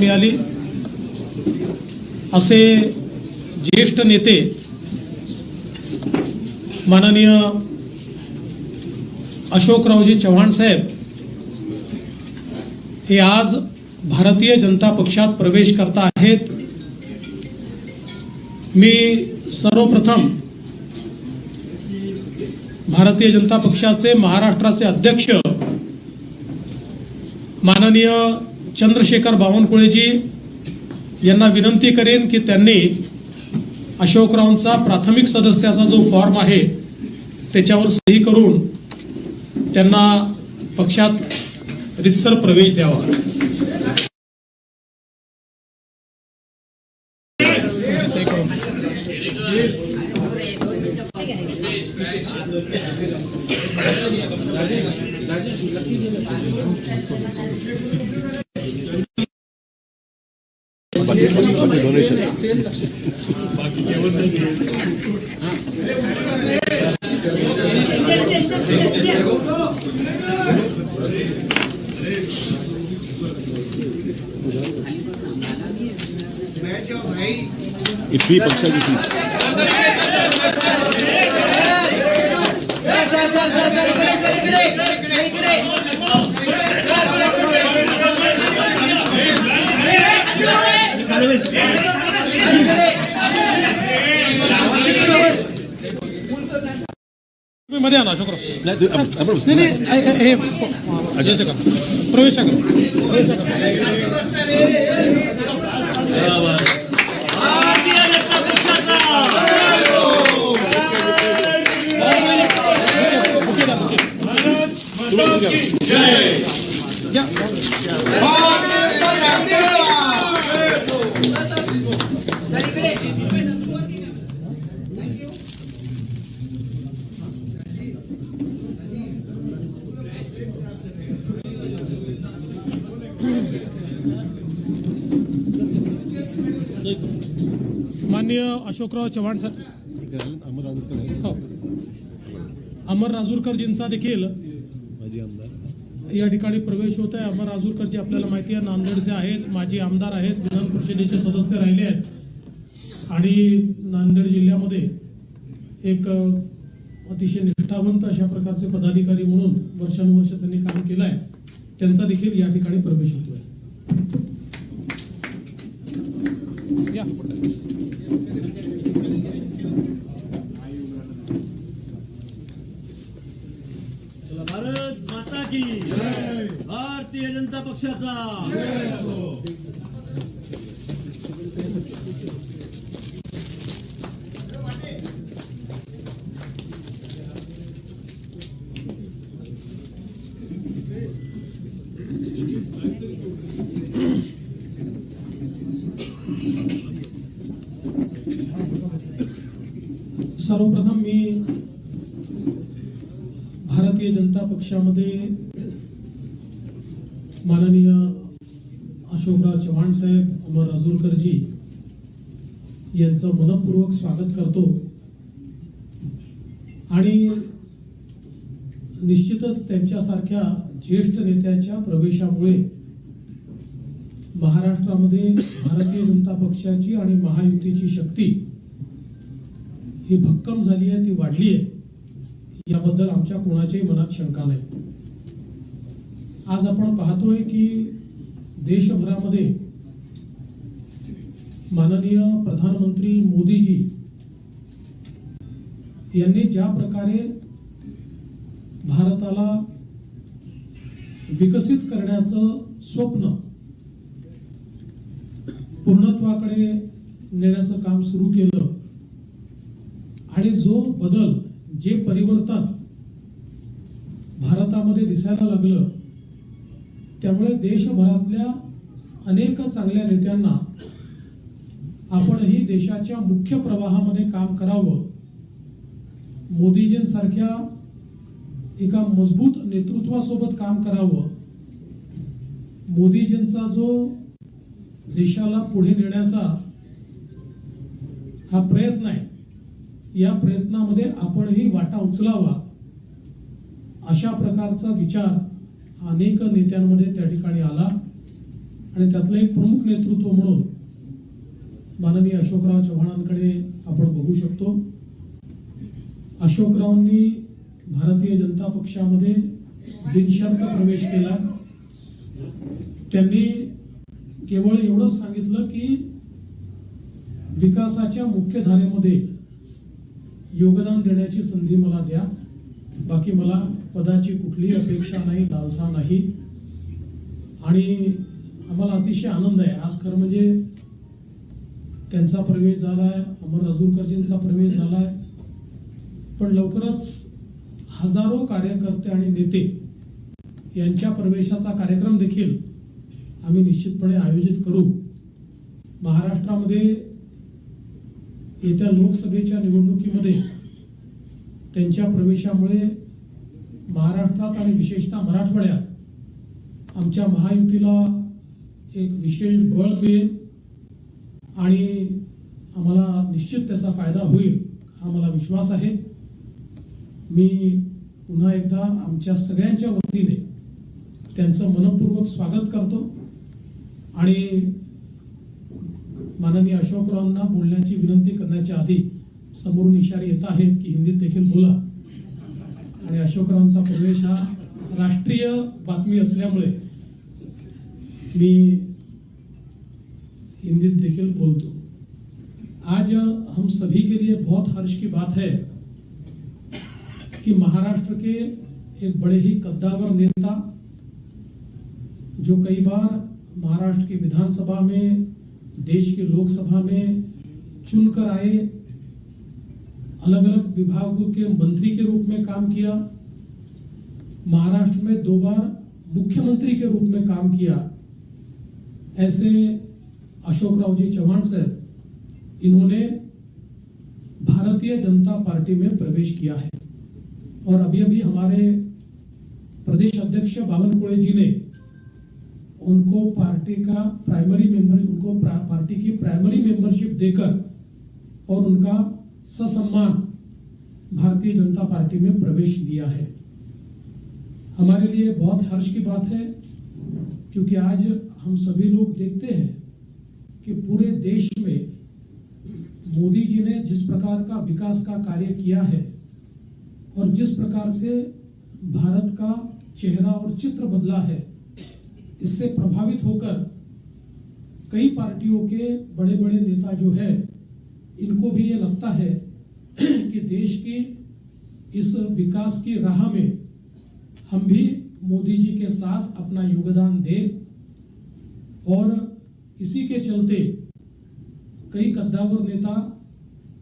मिळाली. असे ज्येष्ठ नेते माननीय अशोकरावजी चव्हाण साहेब हे आज भारतीय जनता पक्षात प्रवेश करत आहेत. मी सर्वप्रथम भारतीय जनता पक्षाचे महाराष्ट्राचे अध्यक्ष माननीय चंद्रशेखर बावनकुळेजी यांना विनंती करेन की त्यांनी अशोकरावांचा प्राथमिक सदस्याचा जो फॉर्म आहे त्याच्यावर सही करून त्यांना पक्षात रितसर प्रवेश द्यावा. डोनेशन इफी पक्षा की फ़ीस तुम्ही मध्ये आणा अशोकराव नाही. नाही हे- अजय करा. प्रवेश करा. बुके अशोकराव चव्हाण साहेब अमर राजूरकर आहे, हो. अमर राजूरकरजींचा देखील माजी आमदार. या ठिकाणी प्रवेश होत आहे. अमर राजूरकरजी आपल्याला माहिती आहे नांदेडचे आहेत माजी आमदार आहेत विधान परिषदेचे सदस्य राहिले आहेत. आणि नांदेड जिल्ह्यामध्ये एक अतिशय निष्ठावंत अशा प्रकारचे पदाधिकारी म्हणून वर्षानुवर्ष त्यांनी काम केलं आहे. त्यांचा देखील या ठिकाणी प्रवेश होतोय या. चला भारत माता की भारतीय जनता पक्षाचा. सर्वप्रथम मी भारतीय जनता पक्षामध्ये माननीय अशोकराव चव्हाण साहेब अमर राजूरकरजी यांचं मनपूर्वक स्वागत करतो. आणि निश्चितच त्यांच्यासारख्या ज्येष्ठ नेत्याच्या प्रवेशामुळे महाराष्ट्रामध्ये भारतीय जनता पक्षाची आणि महायुतीची शक्ती ही भक्कम झाली आहे ती वाढली आहे. याबद्दल आमच्या कोणाच्याही मनात शंका नाही. आज आपण पाहतोय की देशभरामध्ये माननीय प्रधानमंत्री मोदीजी यांनी ज्या प्रकारे भारताला विकसित करण्याचं स्वप्न पूर्णत्वाकडे नेण्याचं काम सुरू केलं आणि जो बदल जे परिवर्तन भारतामध्ये दिसायला लागलं त्यामुळे देशभरातल्या अनेक चांगल्या नेत्यांना आपणही देशाच्या मुख्य प्रवाहामध्ये काम करावं. मोदीजींसारख्या एका मजबूत नेतृत्वासोबत काम करावं. मोदीजींचा जो देशाला पुढे नेण्याचा हा प्रयत्न आहे या प्रयत्नामध्ये आपणही वाटा उचलावा अशा प्रकारचा विचार अनेक नेत्यांमध्ये त्या ठिकाणी आला. आणि त्यातलं एक प्रमुख नेतृत्व म्हणून माननीय अशोकराव चव्हाणांकडे आपण बघू शकतो. अशोकरावांनी भारतीय जनता पक्षामध्ये बिनशर्त प्रवेश केला. त्यांनी केवळ एवढंच सांगितलं की विकासाच्या मुख्य धारेमध्ये योगदान देण्याची संधी मला द्या. बाकी मला पदाची कुठलीही अपेक्षा नाही लालसा नाही. आणि आम्हाला अतिशय आनंद आहे. आज खरं म्हणजे त्यांचा प्रवेश झाला आहे अमर राजूरकरजींचा प्रवेश झाला आहे पण लवकरच हजारो कार्यकर्ते आणि नेते यांच्या प्रवेशाचा कार्यक्रम देखील आम्ही निश्चितपणे आयोजित करू. महाराष्ट्रामध्ये येत्या लोकसभेच्या निवडणुकीमध्ये त्यांच्या प्रवेशामुळे महाराष्ट्रात आणि विशेषतः मराठवाड्यात आमच्या महायुतीला एक विशेष बळ मिळेल. आणि आम्हाला निश्चित त्याचा फायदा होईल हा मला विश्वास आहे. मी पुन्हा एकदा आमच्या सगळ्यांच्या वतीने त्यांचं मनपूर्वक स्वागत करतो. आणि माननीय अशोकरावांना बोलण्याची विनंती करण्याच्या आधी समोरून इशारे येत आहेत की हिंदीत देखील बोला. आणि अशोकरावांचा प्रवेश हा राष्ट्रीय बातमी असल्यामुळे मी हिंदीत बोल दो। आज हम सभी के लिए बहुत हर्ष की बात है कि महाराष्ट्र के एक बड़े ही कद्दावर नेता, जो कई बार महाराष्ट्र की विधानसभा में, देश की लोकसभा में चुनकर आए अलग अलग विभागों के मंत्री के रूप में काम किया, महाराष्ट्र में दो बार मुख्यमंत्री के रूप में काम किया, ऐसे अशोकराव जी चौहान सर, इन्होंने भारतीय जनता पार्टी में प्रवेश किया है। और अभी अभी हमारे प्रदेश अध्यक्ष बावनकुळे जी ने उनको पार्टी का प्राइमरी मेंबर उनको पार्टी की प्राइमरी मेंबरशिप देकर और उनका ससम्मान भारतीय जनता पार्टी में प्रवेश दिया है। हमारे लिए बहुत हर्ष की बात है, क्योंकि आज हम सभी लोग देखते हैं कि पूरे देश में मोदी जी ने जिस प्रकार का विकास का कार्य किया है और जिस प्रकार से भारत का चेहरा और चित्र बदला है, इससे प्रभावित होकर कई पार्टियों के बड़े बड़े नेता जो है, इनको भी ये लगता है कि देश की इस विकास की राह में हम भी मोदी जी के साथ अपना योगदान दें और इसी के चलते कई कद्दावर नेता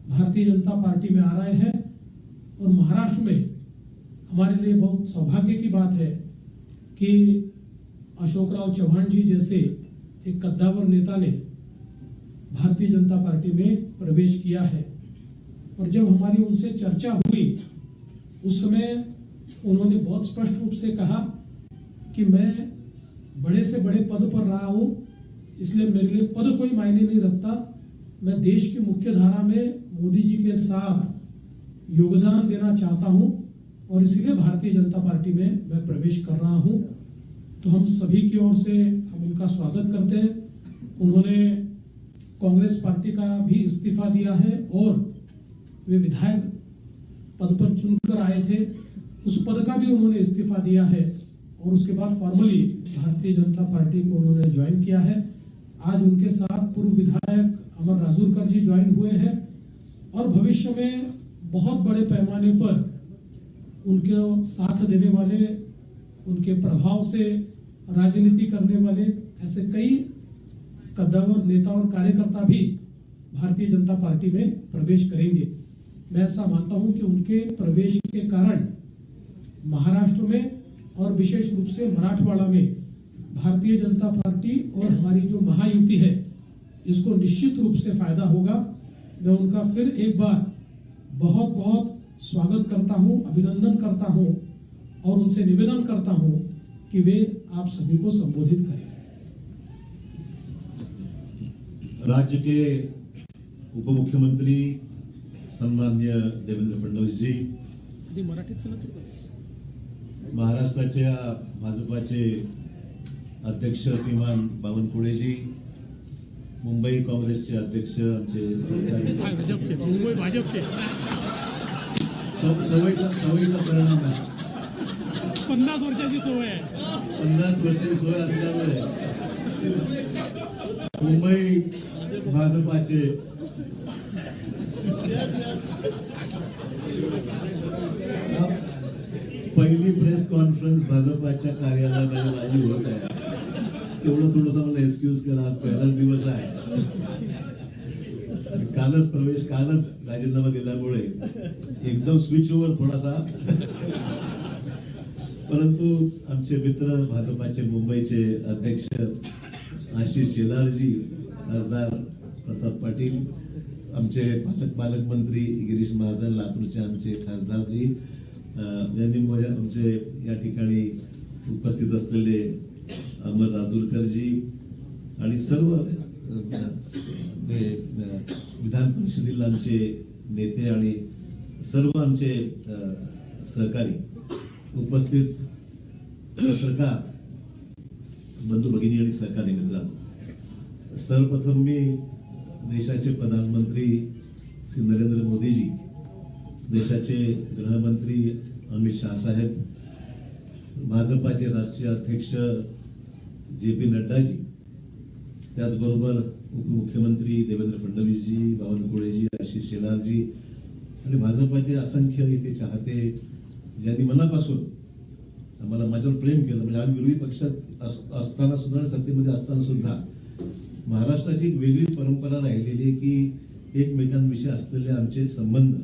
भारतीय जनता पार्टी में आ रहे हैं और महाराष्ट्र में हमारे लिए बहुत सौभाग्य की बात है कि अशोकराव चौहान जी जैसे एक कद्दावर नेता ने भारतीय जनता पार्टी में प्रवेश किया है। और जब हमारी उनसे चर्चा हुई, उस समय उन्होंने बहुत स्पष्ट रूप से कहा कि मैं बड़े से बड़े पद पर रहा हूँ इसलिए मेरे लिए पद कोई मायने नहीं रखता। मैं देश की मुख्य धारा में मोदी जी के साथ योगदान देना चाहता हूँ और इसीलिए भारतीय जनता पार्टी में मैं प्रवेश कर रहा हूँ। तो हम सभी की ओर से हम उनका स्वागत करते हैं। उन्होंने कांग्रेस पार्टी का भी इस्तीफा दिया है और वे विधायक पद पर चुनकर आए थे। उस पद का भी उन्होंने इस्तीफा दिया है और उसके बाद फॉर्मली भारतीय जनता पार्टी को उन्होंने ज्वाइन किया है। आज उनके साथ पूर्व विधायक अमर राजूरकर जी ज्वाइन हुए हैं और भविष्य में बहुत बड़े पैमाने पर उनके साथ देने वाले, उनके प्रभाव से राजनीति करने वाले ऐसे कई कद्दावर नेता और कार्यकर्ता भी भारतीय जनता पार्टी में प्रवेश करेंगे। मैं ऐसा मानता हूँ कि उनके प्रवेश के कारण महाराष्ट्र में और विशेष रूप से मराठवाड़ा में भारतीय जनता पार्टी और हमारी जो महायुति है इसको निश्चित रूप से फ़ायदा होगा। मैं उनका फिर एक बार बहुत बहुत स्वागत करता हूँ अभिनंदन करता हूँ और उनसे निवेदन करता हूँ कि वे आप सभी को संबोधित करें। राज्य के उप मुख्यमंत्री सन्मान्य देवेंद्र फडणवीस जी महाराष्ट्राच्या भाजपाचे अध्यक्ष श्रीमान बावनकुळेजी मुंबई काँग्रेसचे अध्यक्ष आमचे भाजपचे. मुंबई भाजपचे. स- सवयीचा सवयीचा परिणाम आहे. पन्नास वर्षाची सवय आहे. पन्नास वर्षाची सवय असल्यामुळे मुंबई भाजपाचे पहिली प्रेस कॉन्फरन्स भाजपाच्या कार्यालयामध्ये माझी होत आहे. तेवढं थोडस मला एक्सक्यूज करा आज पहिलाच दिवस आहे. कालच प्रवेश कालच राजीनामा दिल्यामुळे एकदम स्विच ओव्हर थोडासा. परंतु आमचे मित्र भाजपाचे मुंबईचे अध्यक्ष आशिष शेलारजी खासदार प्रताप पाटील आमचे पालक पालकमंत्री गिरीश महाजन लातूरचे आमचे खासदारजी ज्यांनी आमचे या ठिकाणी उपस्थित असलेले अमर राजूरकरजी आणि सर्व विधान परिषदेला आमचे नेते आणि सर्व आमचे सहकारी उपस्थित पत्रकार बंधू भगिनी आणि सहकारी मित्रांनो सर्वप्रथम मी देशाचे प्रधानमंत्री श्री नरेंद्र मोदीजी देशाचे गृहमंत्री अमित शाह साहेब भाजपाचे राष्ट्रीय अध्यक्ष जे पी नड्डाजी त्याचबरोबर उपमुख्यमंत्री देवेंद्र फडणवीसजी बावनकुळेजी आशिष शेलारजी आणि भाजपाचे असंख्य इथे चाहते ज्यांनी मनापासून आम्हाला माझ्यावर प्रेम केलं. म्हणजे आम्ही विरोधी पक्षात असताना सुद्धा सत्तेमध्ये असताना सुद्धा महाराष्ट्राची एक वेगळी परंपरा राहिलेली आहे की एकमेकांविषयी असलेले आमचे संबंध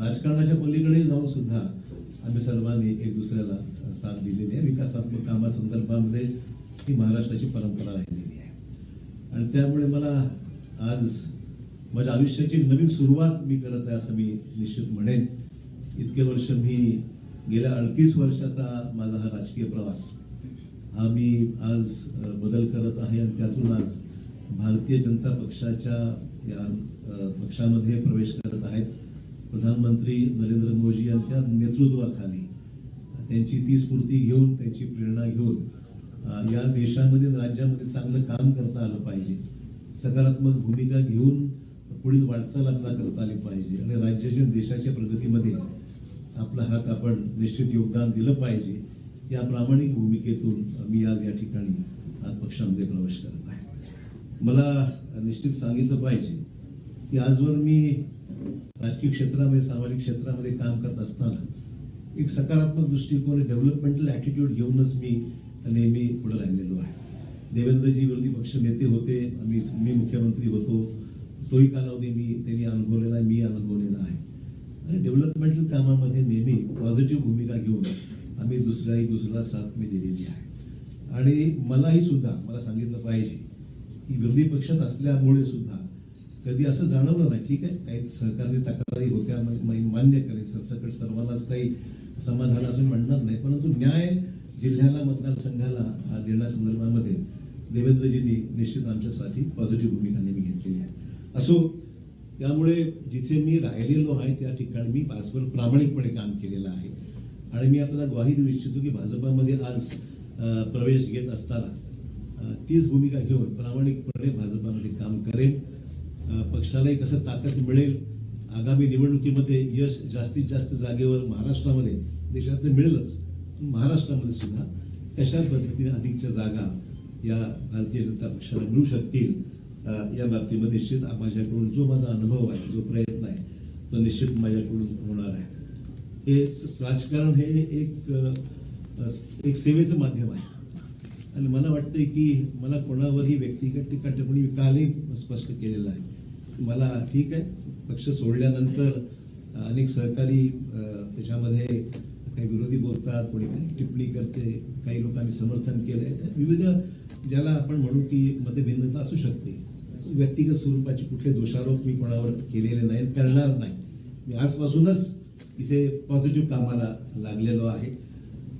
राजकारणाच्या पलीकडे जाऊन सुद्धा आम्ही सर्वांनी एक दुसऱ्याला साथ दिलेली आहे. विकासात्मक कामासंदर्भामध्ये ही महाराष्ट्राची परंपरा राहिलेली आहे. आणि त्यामुळे मला आज माझ्या आयुष्याची नवीन सुरुवात मी करत आहे असं मी निश्चित म्हणेन. इतके वर्ष मी गेल्या अडतीस वर्षाचा माझा हा राजकीय प्रवास हा मी आज बदल करत आहे आणि त्यातून आज भारतीय जनता पक्षाच्या या पक्षामध्ये प्रवेश करत आहेत. प्रधानमंत्री नरेंद्र मोदी यांच्या नेतृत्वाखाली त्यांची ती स्फूर्ती घेऊन त्यांची प्रेरणा घेऊन या देशामध्ये राज्यामध्ये चांगलं काम करता आलं पाहिजे. सकारात्मक भूमिका घेऊन पुढील वाटचाल आपल्याला करता आली पाहिजे आणि राज्याच्या देशाच्या प्रगतीमध्ये आपला हात आपण निश्चित योगदान दिलं पाहिजे. या प्रामाणिक भूमिकेतून मी आज या ठिकाणी आज पक्षामध्ये प्रवेश करत आहे. मला निश्चित सांगितलं पाहिजे की आजवर मी राजकीय क्षेत्रामध्ये सामाजिक क्षेत्रामध्ये काम करत असताना एक सकारात्मक दृष्टिकोन डेव्हलपमेंटल ॲटिट्यूड घेऊनच मी नेहमी पुढे राहिलेलो आहे. देवेंद्रजी विरोधी पक्ष नेते होते आम्ही मी मुख्यमंत्री होतो. तोही कालावधी मी त्यांनी अनुभवलेला आहे मी अनुभवलेला आहे. आणि डेव्हलपमेंटल कामामध्ये नेहमी पॉझिटिव्ह भूमिका घेऊन आम्ही दुसऱ्याही दुसऱ्याला साथ मी दिलेली आहे. आणि मलाही सुद्धा मला सांगितलं पाहिजे की विरोधी पक्षात असल्यामुळे सुद्धा कधी असं जाणवलं नाही ठीक आहे काही सहकारी तक्रारी होत्या मान्य करेन सरसकट सर्वांनाच काही समाधान असं म्हणणार नाही परंतु न्याय जिल्ह्याला मतदारसंघाला हा देण्यासंदर्भामध्ये देवेंद्रजींनी निश्चित आमच्यासाठी पॉझिटिव्ह भूमिका नेहमी घेतलेली आहे. असो त्यामुळे जिथे मी राहिलेलो आहे त्या ठिकाणी मी पासवर प्रामाणिकपणे काम केलेलं आहे. आणि मी आपल्याला ग्वाही देऊ इच्छितो की भाजपामध्ये आज प्रवेश घेत असताना तीच भूमिका घेऊन प्रामाणिकपणे भाजपामध्ये काम करेन. पक्षालाही कसं ताकद मिळेल आगामी निवडणुकीमध्ये यश जास्तीत जास्त जागेवर महाराष्ट्रामध्ये देशात मिळेलच. महाराष्ट्रामध्ये सुद्धा कशा पद्धतीने अधिकच्या जागा या भारतीय जनता पक्षाला मिळू शकतील या बाबतीमध्ये निश्चित माझ्याकडून जो माझा अनुभव आहे जो प्रयत्न आहे तो निश्चित माझ्याकडून होणार आहे. हे स- राजकारण हे एक एक सेवेचं माध्यम आहे. आणि मला वाटतं की मला कोणावरही व्यक्तिगत टीका टिप्पणी कालही स्पष्ट केलेलं आहे. मला ठीक आहे पक्ष सोडल्यानंतर अनेक सहकारी त्याच्यामध्ये काही विरोधी बोलतात कोणी काही टिप्पणी करते काही लोकांनी समर्थन केलंय. विविध ज्याला आपण म्हणू की मतभिन्नता असू शकते. व्यक्तिगत स्वरूपाचे कुठले दोषारोप मी कोणावर केलेले नाही करणार नाही. मी आजपासूनच इथे पॉझिटिव्ह कामाला लागलेलो आहे.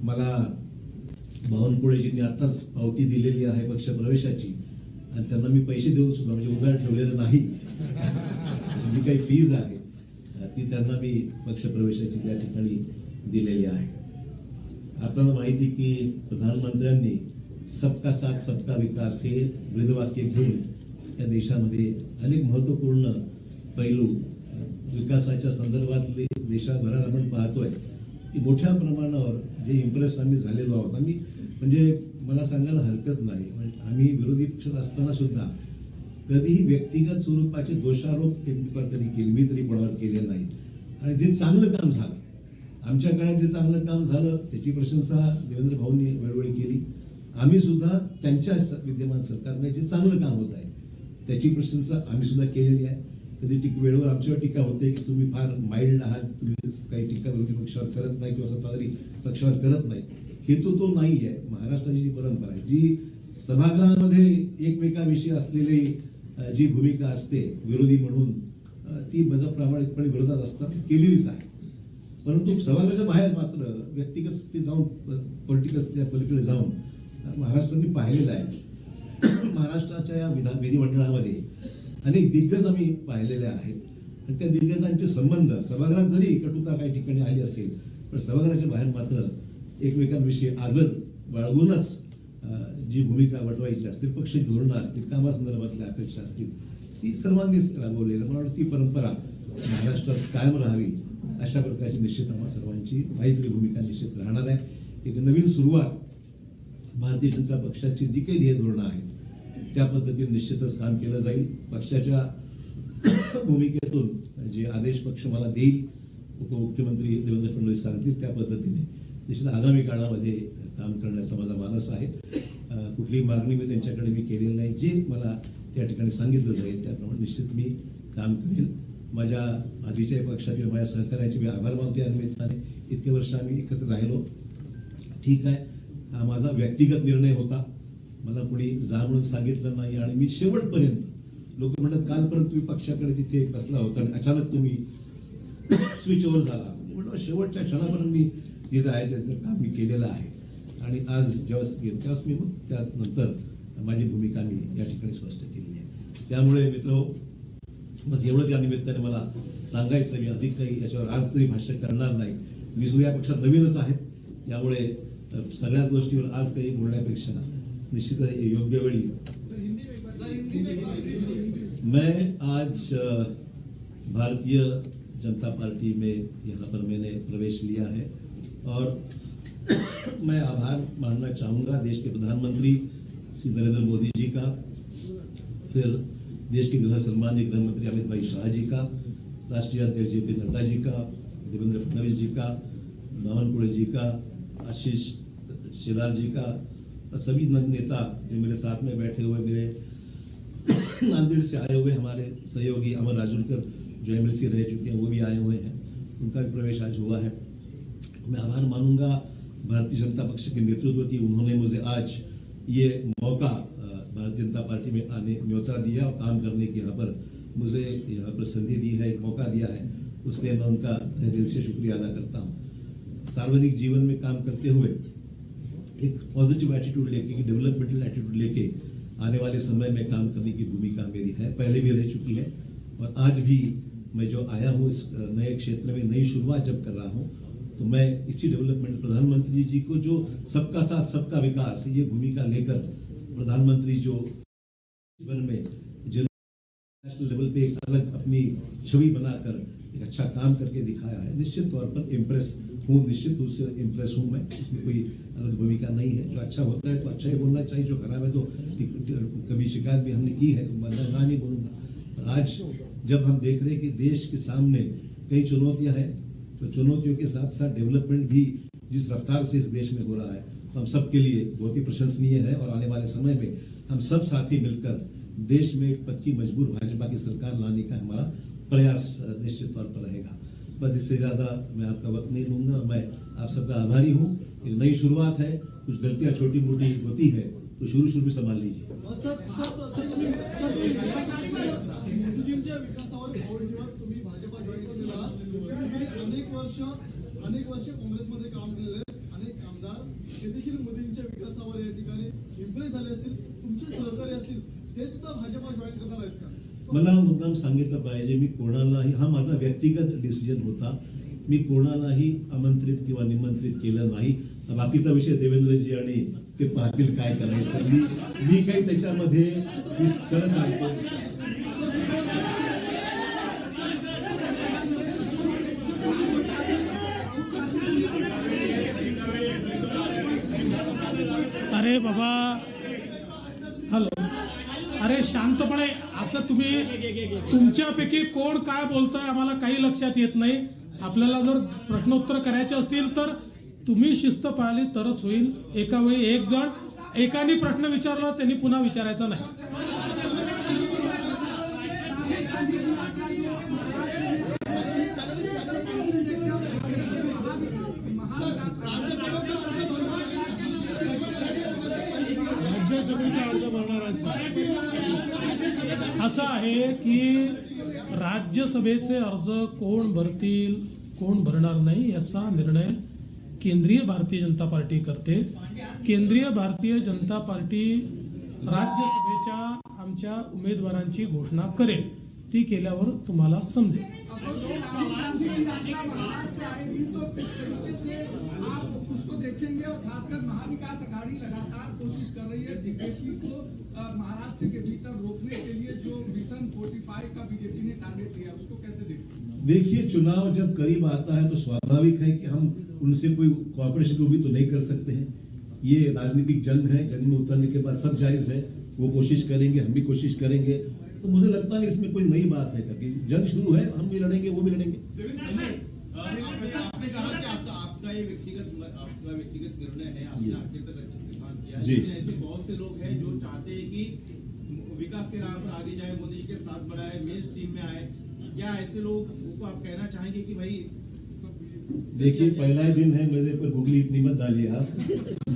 मला बावनकुळेजींनी आत्ताच पावती दिलेली आहे पक्ष प्रवेशाची आणि त्यांना मी पैसे देऊन सुद्धा म्हणजे उधार ठेवलेलं नाही. जी काही फीज आहे ती त्यांना मी पक्ष प्रवेशाची त्या ठिकाणी दिलेली आहे. आपल्याला माहिती की प्रधानमंत्र्यांनी सबका साथ सबका विकास हे वृद्धवाक्य घेऊन या देशामध्ये अनेक महत्त्वपूर्ण पैलू विकासाच्या संदर्भातले देशाभरात आपण पाहतोय. की मोठ्या प्रमाणावर जे इम्प्रेस आम्ही झालेलो आहोत आम्ही म्हणजे मला सांगायला हरकत नाही आम्ही विरोधी पक्षात असताना सुद्धा कधीही व्यक्तिगत स्वरूपाचे दोषारोप एकमेकावर कधी केले मी तरी कोणावर केले नाही. आणि जे चांगलं काम झालं आमच्या काळात जे चांगलं काम झालं त्याची प्रशंसा देवेंद्र भाऊंनी वेळोवेळी केली. आम्ही सुद्धा त्यांच्या विद्यमान सरकारने जे चांगलं काम होत आहे त्याची प्रशंसा आम्ही सुद्धा केलेली आहे. कधी टीक वेळेवर आमच्यावर टीका होते की तुम्ही फार माइल्ड आहात तुम्ही काही टीका विरोधी पक्षावर करत नाही किंवा सत्ताधारी पक्षावर करत नाही. हेतू तो नाही आहे. महाराष्ट्राची जी परंपरा आहे जी सभागृहामध्ये एकमेकाविषयी असलेली जी भूमिका असते विरोधी म्हणून ती बजा प्रामाणिकपणे विरोधात असताना केलेलीच आहे. परंतु सभागृहाच्या बाहेर मात्र व्यक्तिगत स्थिती जाऊन पॉलिटिकल पलीकडे जाऊन महाराष्ट्राने पाहिलेलं आहे. महाराष्ट्राच्या या विधान विधिमंडळामध्ये अनेक दिग्गज आम्ही पाहिलेले आहेत. आणि त्या दिग्गजांचे संबंध सभागृहात जरी कटुता काही ठिकाणी आली असेल पण सभागृहाच्या बाहेर मात्र एकमेकांविषयी आदर बाळगूनच जी भूमिका वटवायची असतील पक्षाची धोरणं असतील कामासंदर्भातल्या अपेक्षा असतील ती सर्वांनीच राबवलेली मला वाटतं ती परंपरा महाराष्ट्रात कायम राहावी. अशा प्रकारची निश्चित आम्हा सर्वांची मैत्री भूमिका निश्चित राहणार आहे. एक नवीन सुरुवात भारतीय जनता पक्षाची जी काही ध्येय धोरणं आहेत त्या पद्धतीने निश्चितच काम केलं जाईल. पक्षाच्या भूमिकेतून जे आदेश पक्ष मला देईल उपमुख्यमंत्री देवेंद्र फडणवीस सांगतील त्या पद्धतीने निश्चित आगामी काळामध्ये काम करण्याचा माझा मानस आहे. कुठलीही मागणी मी त्यांच्याकडे मी केलेली नाही. जे मला त्या ठिकाणी सांगितलं जाईल त्याप्रमाणे निश्चित मी काम करेल. माझ्या आधीच्या पक्षातील माझ्या सहकार्याचे मी आभार मानते या निमित्ताने इतके वर्ष आम्ही एकत्र राहिलो. ठीक आहे. हा माझा व्यक्तिगत निर्णय होता. मला कोणी जा म्हणून सांगितलं नाही आणि मी शेवटपर्यंत लोक म्हणतात कालपर्यंत तुम्ही पक्षाकडे तिथे बसला होता आणि अचानक तुम्ही स्विच ओव्हर झाला. म्हणजे म्हणतो शेवटच्या क्षणापर्यंत मी जिथं आहे त्याचं काम मी केलेलं आहे. आणि आज ज्यावेळेस गेलो त्यावेळेस मी मग त्यानंतर माझी भूमिका मी या ठिकाणी स्पष्ट केलेली आहे. त्यामुळे मित्र बस एवढंच या निमित्ताने मला सांगायचं मी अधिक काही याच्यावर आज तरी भाष्य करणार नाही. मी सुद्धा या पक्षात नवीनच आहे त्यामुळे सगळ्याच गोष्टीवर आज काही बोलण्यापेक्षा निश्चित योग्य वेळी. मैं आज भारतीय जनता पार्टी में यहाँ पर मैंने प्रवेश लिया है और मैं आभार मानना चाहूँगा देश के प्रधानमंत्री श्री नरेंद्र मोदी जी का। फिर देश के गृह सम्मान्य गृह मंत्री अमित भाई शाह जी का, राष्ट्रीय अध्यक्ष जे पी नड्डा जी का, देवेंद्र फडणवीस जी का बावनकुड़े जी का, आशीष शेलार जी का, और सभी नेता जो मेरे साथ में बैठे हुए, मेरे नांदेड़ से आए हुए हमारे सहयोगी अमर राजुलकर जो एमएलसी रह चुके हैं, वो भी आए हुए हैं। उनका भी प्रवेश आज हुआ है। मैं आभार मानूँगा भारतीय जनता पक्ष के नेतृत्व की। उन्होंने मुझे आज ये मौका भारतीय जनता पार्टी में आने, न्योता दिया और काम करने की यहाँ पर मुझे यहाँ पर संधि दी है, एक मौका दिया है उसलिए मैं उनका तहे दिल से शुक्रिया अदा करता हूँ। सार्वजनिक जीवन में काम करते हुए एक पॉजिटिव एटीट्यूड लेके डेवलपमेंटल एटीट्यूड लेके आने वाले समय में काम करने की भूमिका मेरी है, पहले भी रह चुकी है और आज भी मैं जो आया हूँ इस नए क्षेत्र में, नई शुरुआत जब कर रहा हूँ तो मैं इसी डेवलपमेंट प्रधानमंत्री जी को जो सबका साथ, सबका विकास, ये भूमिका लेकर प्रधानमंत्री जो जीवन में नेशनल लेवल पे एक अलग अपनी छवि बनाकर एक अच्छा काम करके दिखाया है, निश्चित तौर पर इम्प्रेस हूँ, निश्चित रूप से इम्प्रेस हूँ मैं। इसमें कोई अलग भूमिका नहीं है। जो अच्छा होता है तो अच्छा ही बोलना चाहिए, जो खराब है तो कभी शिकायत भी हमने की है मैं ना नहीं बोलूँगा। आज जब हम देख रहे हैं कि देश के सामने कई चुनौतियाँ हैं तो चुनौतियों के साथ साथ डेवलपमेंट भी जिस रफ्तार से इस देश में हो रहा है तो हम सबके लिए बहुत ही प्रशंसनीय है और आने वाले समय में हम सब साथी मिलकर देश में एक पक्की मजबूर भाजपा की सरकार लाने का हमारा प्रयास निश्चित तौर पर रहेगा बस इससे ज़्यादा मैं आपका वक्त नहीं लूँगा मैं आप सबका आभारी हूँ एक नई शुरुआत है कुछ गलतियाँ छोटी मोटी होती है तो शुरू शुरू में संभाल लीजिए अनेक वर्ष अनेक वर्ष काम अनेक आमदार हे देखील मोदींच्या विकासावर या ठिकाणी इम्प्रेस झाले असतील तुमचे सहकारी असतील ते सुद्धा भाजपा जॉईन करणार आहेत का? मला मुद्दाम सांगितलं पाहिजे मी कोणालाही हा माझा व्यक्तिगत डिसिजन होता. मी कोणालाही आमंत्रित किंवा निमंत्रित केलं नाही. बाकीचा विषय देवेंद्रजी आणि ते पाहतील काय करायचं. मी मी काही त्याच्यामध्ये खरं सांगतो बाबा. हॅलो. अरे शांतपणे असं तुम्ही तुमच्यापैकी कोण काय बोलतोय आम्हाला काही लक्षात येत नाही. आपल्याला जर प्रश्नोत्तर करायचे असतील तर तुम्ही शिस्त पाळली तरच होईल. एका वेळी एक जण एकाने प्रश्न विचारला त्यांनी पुन्हा विचारायचा नाही. असं आहे की राज्यसभेचे अर्ज कोण भरतील कोण भरणार नाही याचा निर्णय केंद्रीय भारतीय जनता पार्टी करते. केंद्रीय भारतीय जनता पार्टी राज्यसभेच्या आमच्या उमेदवारांची घोषणा करेल. ती को महाराष्ट्र के भीतर रोकने के लिए जो मिशन 45 का बीजेपी ने टारगेट लिया उसको देखिए, चुनाव जब करीब आता है तो स्वाभाविक है कि हम उनसे कोई कॉपरेशन को भी तो नहीं कर सकते हैं। ये राजनीतिक जंग है, जंग में उतरने के बाद सब जायज़ है। वो कोशिश करेंगे, हम भी कोशिश करेंगे। तो मुझे लगता नहीं इसमें कोई नई बात है क्योंकि जंग शुरू है हम भी लड़ेंगे वो भी लड़ेंगे। आपने कहा कि आपका आपका ये व्यक्तिगत आपका व्यक्तिगत निर्णय है आपने आखिर तक अच्छे काम किया जी। ऐसे बहुत से लोग हैं जो चाहते हैं कि विकास के राह पर आगे जाए मोदी जी के साथ बढ़ाए मेन स्ट्रीम में आए। क्या ऐसे लोगों को आप कहना चाहेंगे कि भाई देखिए पहला ही दिन है मेरे पर गुगली इतनी मत डालिए आप।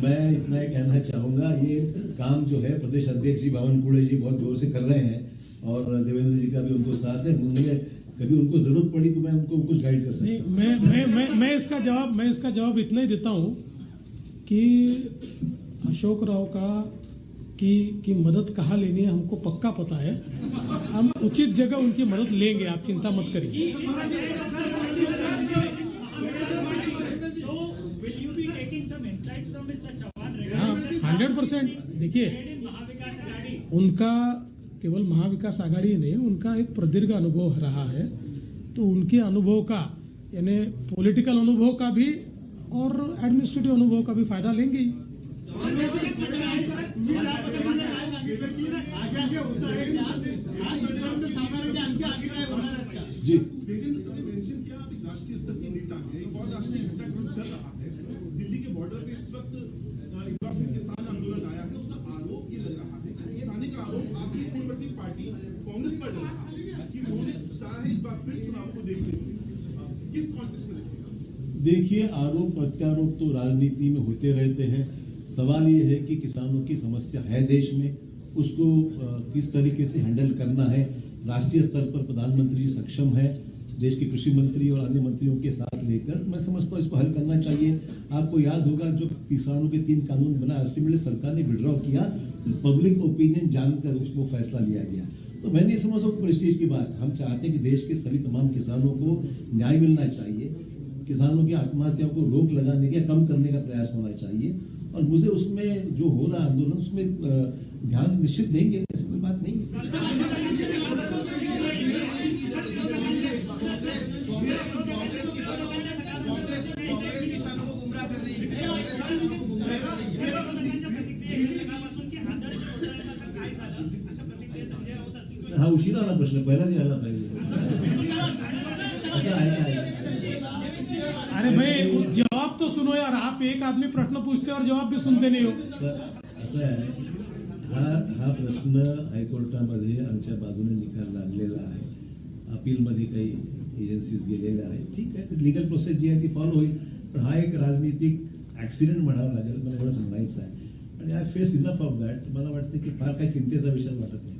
मैं इतना ही कहना चाहूँगा ये काम जो है प्रदेश अध्यक्ष जी बावनकुड़े जी बहुत ज़ोर से कर रहे हैं। और देवेंद्र जी का भी उनको साथ है उन्होंने कभी उनको ज़रूरत पड़ी तो मैं उनको कुछ गाइड कर सकता हूँ मैं मैं मैं मैं इसका जवाब मैं इसका जवाब इतना ही देता हूँ कि अशोक राव का की की मदद कहाँ लेनी है हमको पक्का पता है हम उचित जगह उनकी मदद लेंगे आप चिंता मत करिए. Chauhan हाँ हंड्रेड परसेंट देखिए? उनका केवल महाविकास आघाड़ी ही नहीं उनका एक प्रदीर्घ अनुभव रहा है। तो उनके अनुभव का यानी पॉलिटिकल अनुभव का भी और एडमिनिस्ट्रेटिव अनुभव का भी फ़ायदा लेंगे ही। जी। देवेंद्र सर ने मेंशन किया आप एक राष्ट्रीय स्तर के नेता हैं एक और राष्ट्रीय घटक मंच चल रहा है। दिल्ली के बॉर्डर पे इस वक्त अ, एक बार फिर किसान आंदोलन आया है उसका आरोप ये लग रहा है किसानी का आरोप आपकी पूर्ववर्ती पार्टी कांग्रेस पर लग रहा कि उन्होंने उत्साह बार फिर चुनाव को लिए अ, किसमें देखिए आरोप प्रत्यारोप तो राजनीति में होते रहते हैं। सवाल ये है कि किसानों की समस्या है देश में। उसको किस तरीके से हैंडल करना है? राष्ट्रीय स्तर पर प्रधानमंत्री जी सक्षम है। देश के कृषि मंत्री और अन्य मंत्रियों के साथ लेकर मैं समझता हूँ इसको हल करना चाहिए। आपको याद होगा जो किसानों के तीन कानून बना अल्टीमेटली सरकार ने विड्रॉ किया पब्लिक ओपिनियन जानकर उसको फैसला लिया गया। तो मैं नहीं समझता प्रेस्टीज की बात। हम चाहते हैं कि देश के सभी तमाम किसानों को न्याय मिलना चाहिए। किसानों की आत्महत्याओं को रोक लगाने का कम करने का प्रयास होना चाहिए। और मुझे उसमें जो हो रहा आंदोलन, उसमें ध्यान निश्चित देंगे कोई बात नहीं है। उशिरा आला प्रश्न पहिलाच यायला पाहिजे. असं आहे काय अरे भाई जवाब तो सुनो यार आप एक आदमी प्रश्न पूछते हो और जवाब भी सुनते नहीं हो। असं आहे हा हा प्रश्न हायकोर्टामध्ये आमच्या बाजूने निकाल लागलेला आहे. अपीलमध्ये काही एजन्सीज गेलेल्या आहेत. ठीक आहे लिगल प्रोसेस जी आहे ती फॉलो होईल. पण हा एक राजनीतिक ऍक्सिडेंट म्हणावा लागेल मला एवढं सांगायचं आहे. आणि I face enough of that मला वाटतं की फार काही चिंतेचा विषय वाटत नाही.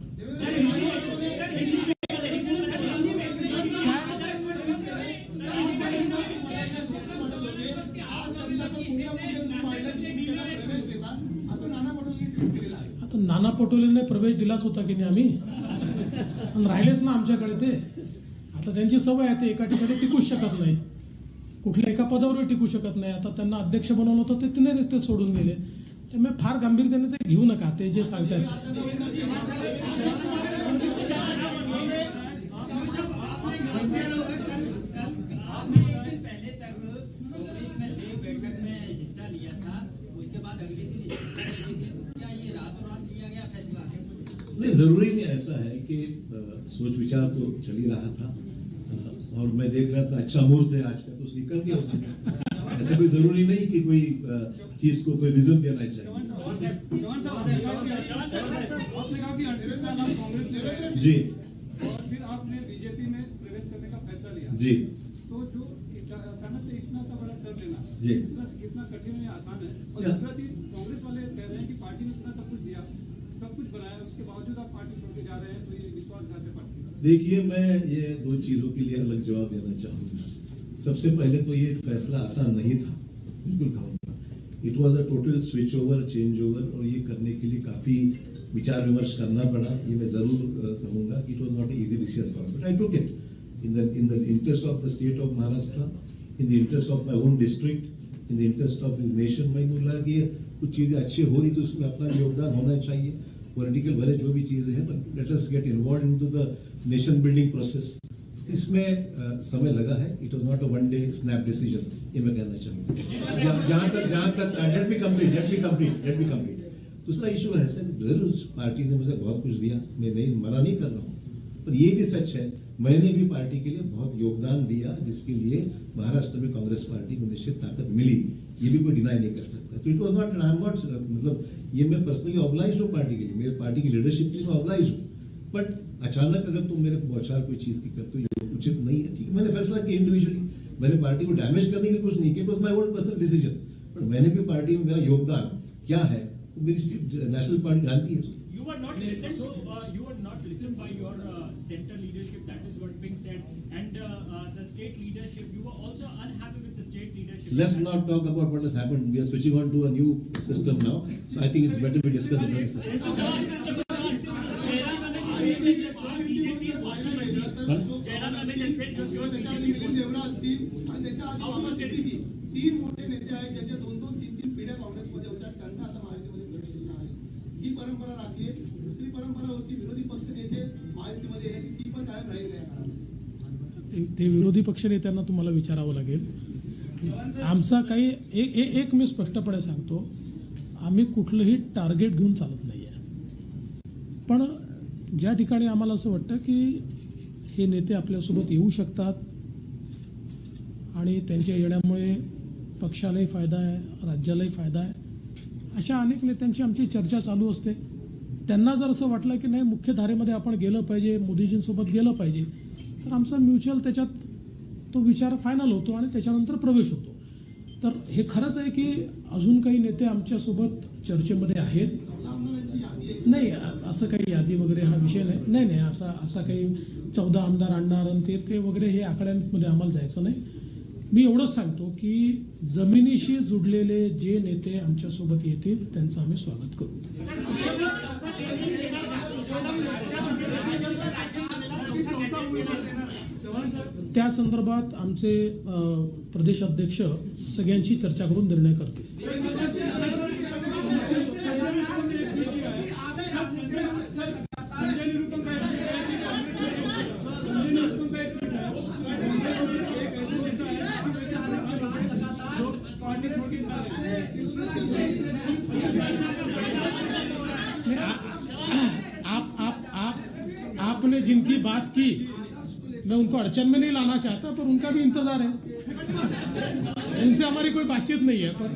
आता नाना पटोलेने प्रवेश दिलाच होता की नाही आम्ही? राहिलेच ना आमच्याकडे ते. आता त्यांची सवय आहे ते एका ठिकाणी टिकूच शकत नाही. कुठल्या एका पदावर टिकू शकत नाही. आता त्यांना अध्यक्ष बनवलं होतं ते तिने ते सोडून गेले त्यामुळे फार गांभीर्याने ते घेऊ नका ते जे सांगतात नहीं ज़रूरी नहीं ऐसा है कि सोच विचार तो चल ही रहा था। और मैं देख रहा था अच्छा मुहूर्त है आज का तो उसने कर दिया उसने। ऐसा कोई ज़रूरी नहीं कि कोई चीज़ को कोई रीजन देना चाहिए। जी। आपने बीजेपी में प्रवेश करने का फैसला लिया। जी। तो जो अचानक से इतना सा बड़ा टर्न लेना जी। इतना कितना कठिन है आसान है। और दूसरा चीज़ कांग्रेस वाले कह रहे हैं कि पार्टी ने इतना सब कुछ दिया सब कुछ बनाया उसके बावजूद आप पार्टी छोड़ के जा रहे हैं तो ये विश्वासघात है पार्टी देखिए मैं ये दो चीज़ों के लिए अलग जवाब देना चाहूँगा। सबसे पहले तो ये फैसला आसान नहीं था बिल्कुल कहूँगा it was a total switch over change over और ये करने के लिए काफ़ी विचार विमर्श करना पड़ा ये मैं ज़रूर अ, कहूँगा it was not easy decision for but I took it in the in the interest of the state of Maharashtra in the interest of my own district in the interest of the nation मैं लगा कि कुछ चीज़ें अच्छी हो रही तो उसमें अपना योगदान होना चाहिए पॉलिटिकल भले जो भी चीज़ें हैं but let us get involve into the nation building process इसमें समय लगा है it was not a one day snap decision ये मैं कहना चाहूँगा जहाँ- तक जहाँ तक let be complete let be complete let be complete दूसरा इशू है, सर, ज़रूर पार्टी ने मुझे बहुत कुछ दिया। मैं नहीं, मना नहीं कर रहा हूँ। पर ये भी सच है, मैंने भी पार्टी के लिए बहुत योगदान दिया, जिसके लिए महाराष्ट्र में कांग्रेस पार्टी को निश्चित ताकत मिली। ये भी कोई डिनाई नहीं कर सकता। तो it was not I am not मतलब ये मैं पर्सनली ऑब्लाइज हूँ पार्टी के लिए। मेरे पार्टी की लीडरशिप के लिए मैं ऑब्लाइज हूँ। बट अचानक अगर तुम मेरे बौछार कोई चीज़ की करते हो, ये उचित नहीं है, ठीक है? मैंने फैसला किया इंडिविजुअली मैंने पार्टी को डैमेज करने के लिए कुछ नहीं KIA. My own personal decision but मैंने भी पार्टी में मेरा योगदान क्या है? नेशनल पार्टी जानती है You were not listened to, uh, you were not listened by your uh, center leadership, that is what being said, and uh, uh, the state leadership, you were also unhappy with the state leadership. Let's not talk about what has happened. We are switching on to a new system now. So I think it's better we discuss the other system. किंवा त्याच्या आधी मिलिंद देवरा असतील आणि त्याच्या आधी बाबा सिद्दीकी तीन मोठे नेते आहेत ज्यांच्या ही परंपरा राखली आहे दुसरी परंपरा होती विरोधी पक्ष नेते महायुतीमध्ये येण्याची ती पण कायम राहील या ते- ते विरोधी पक्षनेत्यांना तुम्हाला विचारावं लागेल. आमचा काही ए- ए- एक मी स्पष्टपणे सांगतो आम्ही कुठलंही टार्गेट घेऊन चालत नाही आहे पण ज्या ठिकाणी आम्हाला असं वाटतं की हे नेते आपल्यासोबत येऊ शकतात आणि त्यांच्या येण्यामुळे पक्षालाही फायदा आहे राज्यालाही फायदा आहे अशा अनेक नेत्यांची आमची चर्चा चालू असते. त्यांना जर असं वाटलं की नाही मुख्य धारेमध्ये आपण गेलं पाहिजे मोदीजींसोबत गेलं पाहिजे तर आमचा म्युच्युअल त्याच्यात तो विचार फायनल होतो आणि त्याच्यानंतर प्रवेश होतो. तर हे खरंच आहे की अजून काही नेते आमच्यासोबत चर्चेमध्ये आहेत. नाही असं काही यादी वगैरे हा विषय नाही. नाही नाही असा असा काही चौदा आमदार आणणार आणि ते ते वगैरे हे आकड्यांमध्ये आम्हाला जायचं नाही. मी एवढंच सांगतो की जमिनीशी जुडलेले जे नेते आमच्यासोबत येतील त्यांचं आम्ही स्वागत करू. त्या संदर्भात आमचे प्रदेशाध्यक्ष सगळ्यांशी चर्चा करून निर्णय करतील. मैं उनको अड़चन में नहीं लाना चाहता, पर उनका भी इंतज़ार है। उनसे हमारी कोई बातचीत नहीं है, पर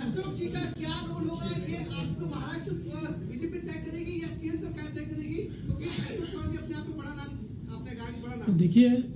अशोक जी का क्या रोल होगा? ये आपको महाराष्ट्र देखिए